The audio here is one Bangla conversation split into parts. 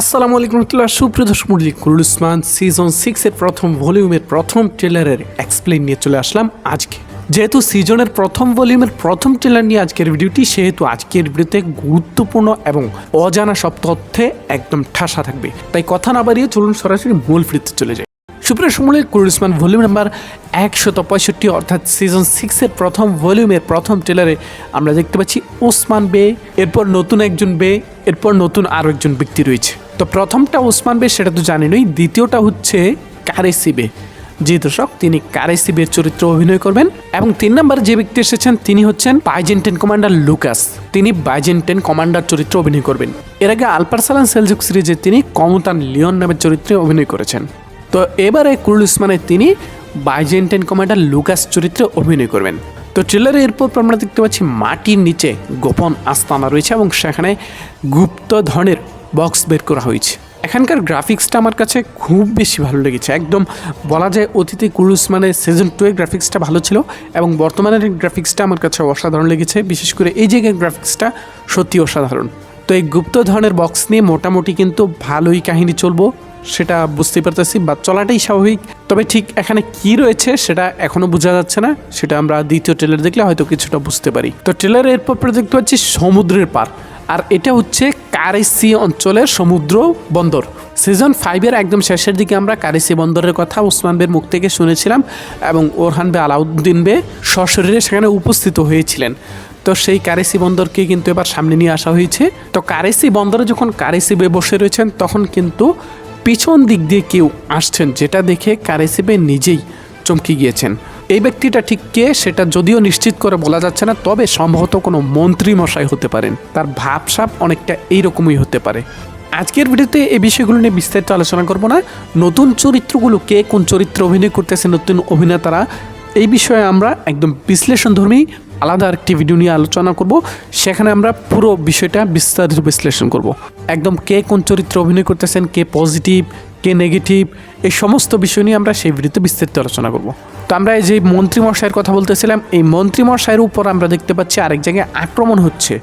আসসালামু আলাইকুম রহমতুল্লাহ। সুপ্রিয় দর্শক মন্ডলী কুরুল উসমান সিজন সিক্সের প্রথম ভলিউমের প্রথম ট্রেলারের এক্সপ্লেন নিয়ে চলে আসলাম আজকে। যেহেতু সিজনের প্রথম ভলিউমের প্রথম ট্রেলার নিয়ে আজকের ভিডিওটি সেহেতু আজকের ভিডিওতে গুরুত্বপূর্ণ এবং অজানা সব তথ্যে একদম ঠাসা থাকবে। তাই কথা না বাড়িয়ে চলুন সরাসরি মূল ফিরতে চলে যাই। সুপ্রিয় সমলের কুরুল উসমান ভলিউম নাম্বার একশত পঁয়ষট্টি অর্থাৎ সিজন সিক্সের প্রথম ভলিউমের প্রথম ট্রেলারে আমরা দেখতে পাচ্ছি ওসমান বে, এরপর নতুন একজন বে, এরপর নতুন আরও একজন ব্যক্তি রয়েছে। তো প্রথমটা ওসমান বে, সেটা তো জানেনই। দ্বিতীয়টা হচ্ছে কারেসি বে। জি দর্শক, তিনি কারেসি বের চরিত্র অভিনয় করবেন এবং তিন নম্বরে যে ব্যক্তি এসেছেন, তিনি হচ্ছেন বাইজেন্টেন কমান্ডার লুকাস তিনি বাইজেন্টেন কমান্ডার চরিত্র অভিনয় করবেন। এর আগে আলপারসালান সেলজুক সিরিজে তিনি কমতান লিওন নামের চরিত্রে অভিনয় করেছেন। তো এবারে কুরুল উসমানে তিনি বাইজেন্টেন কমান্ডার লুকাস চরিত্রে অভিনয় করবেন। তো ট্রেলারে এরপর আমরা দেখতে পাচ্ছি মাটির নিচে গোপন আস্তানা রয়েছে এবং সেখানে গুপ্ত ধরনের বক্স বের করা হয়েছে। এখানকার গ্রাফিক্সটা আমার কাছে খুব বেশি ভালো লেগেছে। একদম বলা যায় অতীতে কুরুস মানে সিজন টু এর গ্রাফিক্সটা ভালো ছিল এবং বর্তমানের গ্রাফিক্সটা আমার কাছে অসাধারণ লেগেছে। বিশেষ করে এই জায়গার গ্রাফিক্সটা সত্যি অসাধারণ। তো এই গুপ্ত ধরনের বক্স নিয়ে মোটামুটি কিন্তু ভালোই কাহিনী চলবো। সেটা বুঝতে পারতেছি বা চলাটাই স্বাভাবিক। তবে ঠিক এখানে কি রয়েছে সেটা এখনও বোঝা যাচ্ছে না। সেটা আমরা দ্বিতীয় ট্রেলার দেখলে হয়তো কিছুটা বুঝতে পারি। তো ট্রেলারে এরপর পরে দেখতে পাচ্ছি সমুদ্রের পার। আর এটা হচ্ছে কারেসি অঞ্চলের সমুদ্র বন্দর। সিজন ফাইভের একদম শেষের দিকে আমরা কারেসি বন্দরের কথা ওসমান বের মুখ থেকে শুনেছিলাম এবং ওরহান বে আলাউদ্দিন বে সশরীরে সেখানে উপস্থিত হয়েছিলেন। তো সেই কারেসি বন্দরকে কিন্তু এবার সামনে নিয়ে আসা হয়েছে। তো কারেসি বন্দরে যখন কারেসি বে বসে রয়েছেন, তখন কিন্তু পিছন দিক দিয়ে কেউ আসছেন, যেটা দেখে কারেসিবে নিজেই চমকে গিয়েছেন। এই ব্যক্তিটা ঠিক কে সেটা যদিও নিশ্চিত করে বলা যাচ্ছে না, তবে সম্ভবত কোনো মন্ত্রী মশাই হতে পারেন। তার ভাবসাপ অনেকটা এইরকমই হতে পারে। আজকের ভিডিওতে এই বিষয়গুলো নিয়ে বিস্তারিত আলোচনা করব না। নতুন চরিত্রগুলো কে, কোন চরিত্র অভিনয় করতেছে নতুন অভিনেতারা, এই বিষয়ে আমরা একদম বিশ্লেষণধর্মী আলাদা একটি ভিডিও নিয়ে আলোচনা করব। সেখানে আমরা পুরো বিষয়টা বিস্তারিত বিশ্লেষণ করব। একদম কে কোন চরিত্র অভিনয় করতেছেন, কে পজিটিভ কে নেগেটিভ এই সমস্ত বিষয় নিয়ে আমরা সেই ভিডিওতে বিস্তারিত আলোচনা করব। তো আমরা এই যে মন্ত্রীমশাইয়ের কথা বলতেছিলাম, এই মন্ত্রীমশাইয়ের উপর আমরা দেখতে পাচ্ছি আরেক জায়গায় আক্রমণ হচ্ছে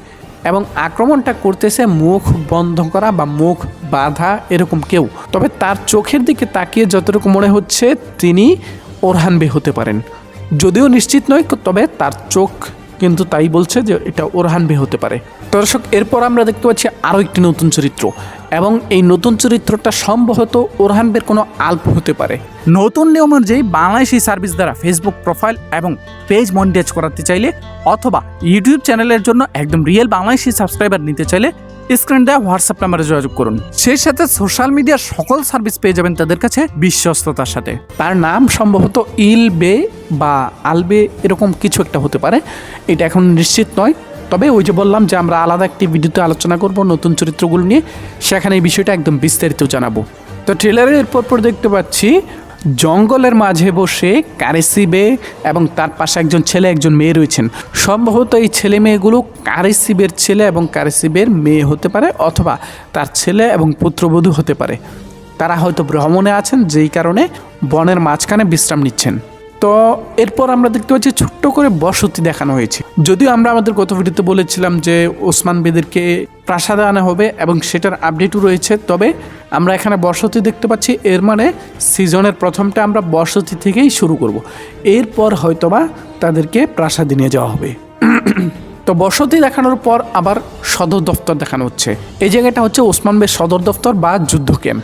এবং আক্রমণটা করতেছে মুখ বন্ধ করা বা মুখ বাধা এরকম কেউ। তবে তার চোখের দিকে তাকিয়ে যতটুকু মনে হচ্ছে তিনি ওরহানবে হতে পারেন। যদিও নিশ্চিত নয়, তবে তার চোখ কিন্তু তাই বলছে যে এটা ওরহান বে হতে পারে। দর্শক, এরপর আমরা দেখতে পাচ্ছি আরও একটি নতুন চরিত্র এবং এই নতুন চরিত্রটা সম্ভবত ওরহান বের কোনো আল্প হতে পারে। নতুন নিয়ম অনুযায়ী বাংলাদেশি সার্ভিস দ্বারা ফেসবুক প্রোফাইল এবং পেজ মনিটাইজ করাতে চাইলে অথবা ইউটিউব চ্যানেলের জন্য একদম রিয়েল বাংলাদেশি সাবস্ক্রাইবার নিতে চাইলে স্ক্রিন দেওয়া হোয়াটসঅ্যাপ নাম্বারে যোগাযোগ করুন। সেই সাথে সোশ্যাল মিডিয়ার সকল সার্ভিস পেয়ে যাবেন তাদের কাছে বিশ্বস্ততার সাথে। তার নাম সম্ভবত ইল বে বা আলবে এরকম কিছু একটা হতে পারে। এটা এখন নিশ্চিত নয়। তবে ওই যে বললাম যে আমরা আলাদা একটি ভিডিওতে আলোচনা করব নতুন চরিত্রগুলো নিয়ে। সেখানে এই বিষয়টা একদম বিস্তারিত জানাব। তো ট্রেলারের এরপর পর দেখতে পাচ্ছি জঙ্গলের মাঝে বসে কারেসিবে এবং তার পাশে একজন ছেলে, একজন মেয়ে রয়েছেন। সম্ভবত এই ছেলে মেয়েগুলো কারেসিবের ছেলে এবং কারেসিবের মেয়ে হতে পারে অথবা তার ছেলে এবং পুত্রবধূ হতে পারে। তারা হয়তো ভ্রমণে আছেন, যেই কারণে বনের মাঝখানে বিশ্রাম নিচ্ছেন। তো এরপর আমরা দেখতে পাচ্ছি ছোট্ট করে বসতি দেখানো হয়েছে। যদিও আমরা আমাদের গত ভিডিওতে বলেছিলাম যে ওসমান বেদেরকে প্রাসাদে আনা হবে এবং সেটার আপডেটও রয়েছে, তবে আমরা এখানে বসতি দেখতে পাচ্ছি, এর মানে সিজনের প্রথমটা আমরা বসতি থেকেই শুরু করব। এরপর হয়তোবা তাদেরকে প্রাসাদে নিয়ে যাওয়া হবে। তো বসতি দেখানোর পর আবার সদর দফতর দেখানো হচ্ছে। এই জায়গাটা হচ্ছে ওসমান বে সদর দফতর বা যুদ্ধ ক্যাম্প।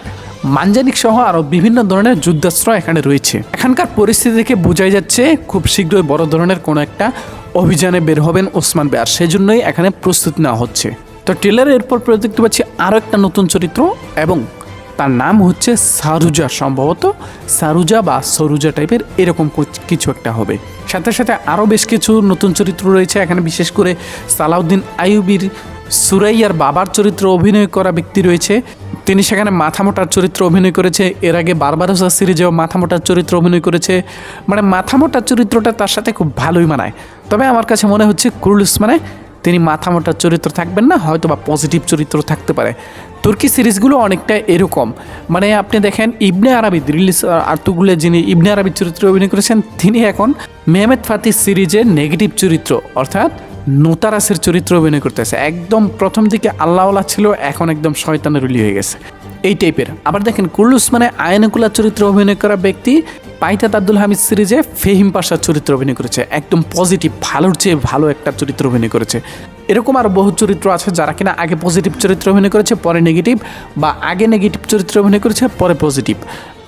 মানজানিক সহ আরও বিভিন্ন ধরনের যুদ্ধাস্ত্র এখানে রয়েছে। এখানকার পরিস্থিতি দেখে বোঝাই যাচ্ছে, খুব শীঘ্রই বড় ধরনের কোনো একটা অভিযানে বের হবেন ওসমান বে আর সেজন্যই এখানে প্রস্তুতি নেওয়া হচ্ছে। তো ট্রেলারে এরপর পরে দেখতে পাচ্ছি আরও একটা নতুন চরিত্র এবং তার নাম হচ্ছে সারুজা, সম্ভবত সারুজা বা সরুজা টাইপের এরকম কিছু একটা হবে। সাথে সাথে আরও বেশ কিছু নতুন চরিত্র রয়েছে, এখানে বিশেষ করে সালাউদ্দিন আইয়ুবির সুরাইয়ার বাবার চরিত্র অভিনয় করা ব্যক্তি রয়েছে। তিনি সেখানে মাথামোটার চরিত্র অভিনয় করেছে। এর আগে বারবারোসা সিরিজেও মাথামোটার চরিত্র অভিনয় করেছে। মানে মাথামোটার চরিত্রটা তার সাথে খুব ভালোই মানায়। তবে আমার কাছে মনে হচ্ছে কুরুল মানে তিনি মাথামোটার চরিত্র থাকবেন না হয়তো বা পজিটিভ চরিত্র থাকতে পারে। তুর্কি সিরিজগুলো অনেকটা এরকম। মানে আপনি দেখেন ইবনে আরবি রিলিজ, আর্তুগুলে যিনি ইবনে আরবি চরিত্রে অভিনয় করেছেন, তিনি এখন মেহমেদ ফাতি সিরিজের নেগেটিভ চরিত্র, অর্থাৎ নোতারাসের চরিত্র অভিনয় করতেছে। একদম প্রথম দিকে আল্লাহওয়ালা ছিল, এখন একদম শয়তানের রুলি হয়ে গেছে। এই টাইপের আবার দেখেন কুল্লু মানে আয়নকুলা চরিত্র অভিনয় করা ব্যক্তি পাইতাত আব্দুল হামিদ সিরিজে ফেহিম পাশার চরিত্র অভিনয় করেছে। একদম পজিটিভ ভালোর চেয়ে ভালো একটা চরিত্র অভিনয় করেছে। এরকম আরও বহু চরিত্র আছে যারা কিনা আগে পজিটিভ চরিত্র অভিনয় করেছে, পরে নেগেটিভ বা আগে নেগেটিভ চরিত্র অভিনয় করেছে, পরে পজিটিভ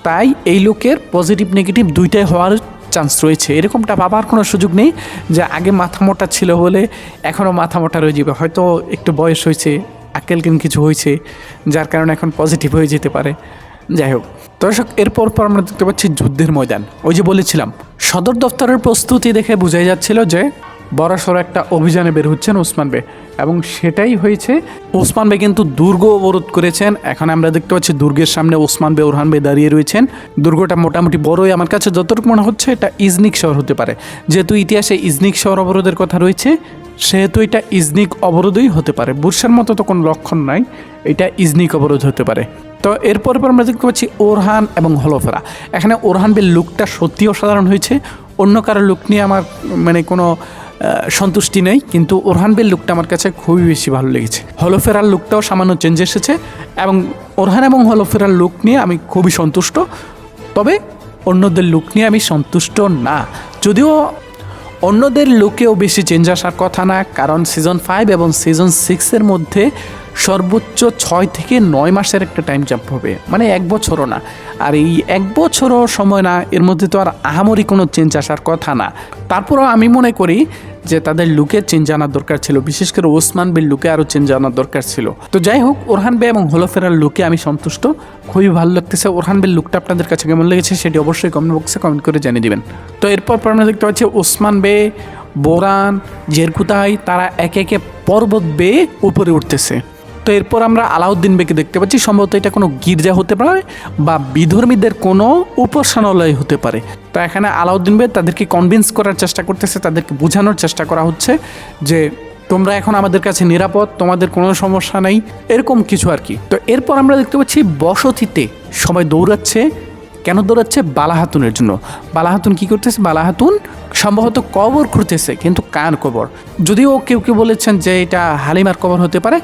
তাই এই লোকের পজিটিভ নেগেটিভ দুইটাই হওয়ার চান্স রয়েছে। এরকমটা ভাবার কোনো সুযোগ নেই যে আগে মাথা মোটা ছিল বলে এখনও মাথা মোটা রয়ে যাবে। হয়তো একটু বয়স হয়েছে, আকেল কিন কিছু হয়েছে, যার কারণে এখন পজিটিভ হয়ে যেতে পারে। যাই হোক, দর্শক, এরপর পর আমরা দেখতে পাচ্ছি যুদ্ধের ময়দান। ওই যে বলেছিলাম, সদর দপ্তরের প্রস্তুতি দেখে বোঝাই যাচ্ছিল যে বড়সড় একটা অভিযানে বের হচ্ছেন ওসমান বে। এবং সেটাই হয়েছে, ওসমান বে কিন্তু দুর্গ অবরোধ করেছেন। এখন আমরা দেখতে পাচ্ছি দুর্গের সামনে ওসমান বে, ওরহান বে দাঁড়িয়ে রয়েছেন। দুর্গটা মোটামুটি বড়ই। আমার কাছে যতটুকু মনে হচ্ছে, এটা ইজনিক শহর হতে পারে। যেহেতু ইতিহাসে ইজনিক শহর অবরোধের কথা রয়েছে, সেহেতু এটা ইজনিক অবরোধই হতে পারে। বুরসার মতো তো কোনো লক্ষণ নাই, এটা ইজনিক অবরোধ হতে পারে। তো এরপর পর আমরা দেখতে পাচ্ছি ওরহান এবং হলফেরা। এখানে ওরহান বের লুকটা সত্যি অসাধারণ হয়েছে। অন্য কারও লুক নিয়ে আমার মানে কোনো সন্তুষ্টি নেই, কিন্তু ওরহান বেল লুকটা আমার কাছে খুবই বেশি ভালো লেগেছে। হলফেরার লুকটাও সামান্য চেঞ্জ এসেছে এবং ওরহান এবং হলফেরার লুক নিয়ে আমি খুবই সন্তুষ্ট। তবে অন্যদের লুক নিয়ে আমি সন্তুষ্ট না। যদিও অন্যদের লুকেও বেশি চেঞ্জ আসার কথা না, কারণ সিজন ফাইভ এবং সিজন সিক্সের মধ্যে সর্বোচ্চ ছয় থেকে নয় মাসের একটা টাইম জাম্প হবে। মানে এক বছরও না। আর এই এক বছরও সময় না, এর মধ্যে তো আর আহামরি কোনো চেঞ্জ আসার কথা না। তারপরও আমি মনে করি যে তাদের লুকে চেঞ্জ আনার দরকার ছিল। বিশেষ করে ওসমান বিল লুকে আরও চেঞ্জ আনার দরকার ছিল। তো যাই হোক, ওরহান বে এবং হলোফেরার লুকে আমি সন্তুষ্ট। খুবই ভালো লাগতেছে। ওরহান বের লুকটা আপনাদের কাছে কেমন লেগেছে সেটি অবশ্যই কমেন্ট বক্সে কমেন্ট করে জানিয়ে দিবেন। তো এরপর পর আমরা দেখতে পাচ্ছি ওসমান বে বোরান, জেরকুতাই, তারা একে একে পর্বত বেয়ে উপরে উঠতেছে। তো এরপর আমরা আলাউদ্দিন বেকে দেখতে পাচ্ছি। সম্ভবত এটা কোনো গির্জা হতে পারে বা বিধর্মীদের কোনো উপাসনালয় হতে পারে। তো এখানে আলাউদ্দিন বে তাদেরকে কনভিন্স করার চেষ্টা করতেছে, তাদেরকে বোঝানোর চেষ্টা করা হচ্ছে যে তোমরা এখন আমাদের কাছে নিরাপদ, তোমাদের কোনো সমস্যা নেই, এরকম কিছু আর কি। তো এরপর আমরা দেখতে পাচ্ছি বসতিতে সবাই দৌড়াচ্ছে। কেন দৌড়াচ্ছে? বালাহাতুনের জন্য। বালাহাতুন কি করতেছে? বালাহাতুন সম্ভবত কবর খুঁড়তেছে, কিন্তু কার কবর? যদিও কেউ কেউ বলেছেন যে এটা হালিমার কবর হতে পারে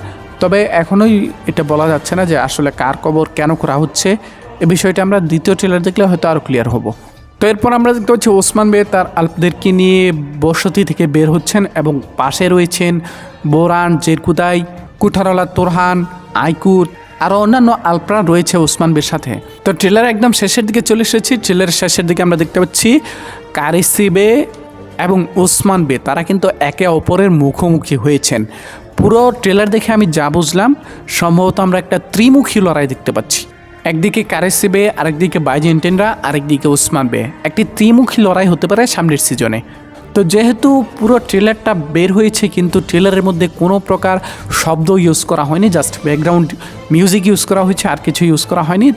তবে এখনোই এটা বলা যাচ্ছে না যে আসলে কার কবর কেন করা হচ্ছে। এ বিষয়টা আমরা দ্বিতীয় ট্রেলার দেখলে হয়তো আরও ক্লিয়ার হব। তো এরপর আমরা দেখতে পাচ্ছি ওসমান বে তার আলপদেরকে নিয়ে বসতি থেকে বের হচ্ছেন এবং পাশে রয়েছেন বোরান, জেরকুদাই কুঠারওয়ালা তোরহান, আইকুর আরও অন্যান্য আলপরা রয়েছে ওসমান বের সাথে। তো ট্রেলার একদম শেষের দিকে চলে এসেছি। ট্রেলারের শেষের দিকে আমরা দেখতে পাচ্ছি কারিসি বে এবং ওসমান বে তারা কিন্তু একে অপরের মুখোমুখি হয়েছেন। পুরো ট্রেলার দেখে আমি যা বুঝলাম, সম্ভবত আমরা একটা ত্রিমুখী লড়াই দেখতে পাচ্ছি। একদিকে কারেসি বে আরেকদিকে বাইজেন্টেনরা আরেকদিকে ওসমান বে। একটি ত্রিমুখী লড়াই হতে পারে সামনের সিজনে। তো যেহেতু পুরো ট্রেলারটা বের হয়েছে, কিন্তু ট্রেলারের মধ্যে কোনো প্রকার শব্দ ইউজ করা হয়নি, জাস্ট ব্যাকগ্রাউন্ড মিউজিক ইউজ করা হয়েছে, আর কিছু ইউজ করা হয়নি।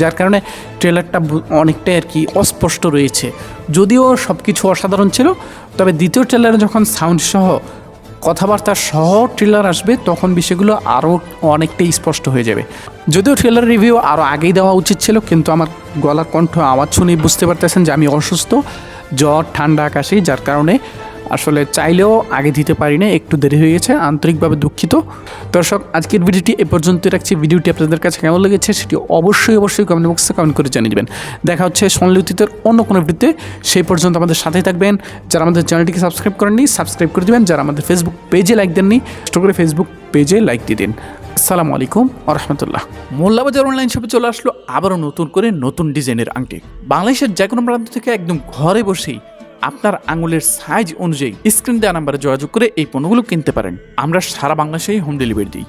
যার কারণে ট্রেলারটা অনেকটাই আর কি অস্পষ্ট রয়েছে। যদিও সব কিছু অসাধারণ ছিল, তবে দ্বিতীয় ট্রেলারে যখন সাউন্ড সহ কথাবার্তা সহ ট্রেলার আসবে, তখন বিষয়গুলো আরও অনেকটাই স্পষ্ট হয়ে যাবে। যদিও ট্রেলার রিভিউ আরও আগেই দেওয়া উচিত ছিল, কিন্তু আমার গলার কণ্ঠ আওয়াজ শুনেই বুঝতে পারতেছেন যে আমি অসুস্থ, জ্বর, ঠান্ডা, কাশি, যার কারণে আসলে চাইলেও আগে দিতে পারি না একটু দেরি হয়ে গেছে, আন্তরিকভাবে দুঃখিত। দর্শক, আজকের ভিডিওটি এ পর্যন্ত রাখছি। ভিডিওটি আপনাদের কাছে কেমন লেগেছে সেটি অবশ্যই অবশ্যই কমেন্ট বক্সে কমেন্ট করে জানিয়ে দেবেন। দেখা হচ্ছে সোনালী অতীতের অন্য কোনো ভিডিওতে। সেই পর্যন্ত আমাদের সাথেই থাকবেন। যারা আমাদের চ্যানেলটিকে সাবস্ক্রাইব করেননি সাবস্ক্রাইব করে দেবেন। যারা আমাদের ফেসবুক পেজে লাইক দেননি, কষ্ট করে ফেসবুক পেজে লাইক দিয়ে দিন। আসসালামু আলাইকুম আ রহমতুল্লাহ। মোল্লাবাজার অনলাইন শপে চলে আসলো আবারও নতুন করে নতুন ডিজাইনের আংটি। বাংলাদেশের যে কোনো প্রান্ত থেকে একদম ঘরে বসেই আপনার আঙুলের সাইজ অনুযায়ী স্ক্রিন দেওয়া নাম্বারে যোগাযোগ করে এই পণ্যগুলো কিনতে পারেন। আমরা সারা বাংলাদেশেই হোম ডেলিভারি দিই।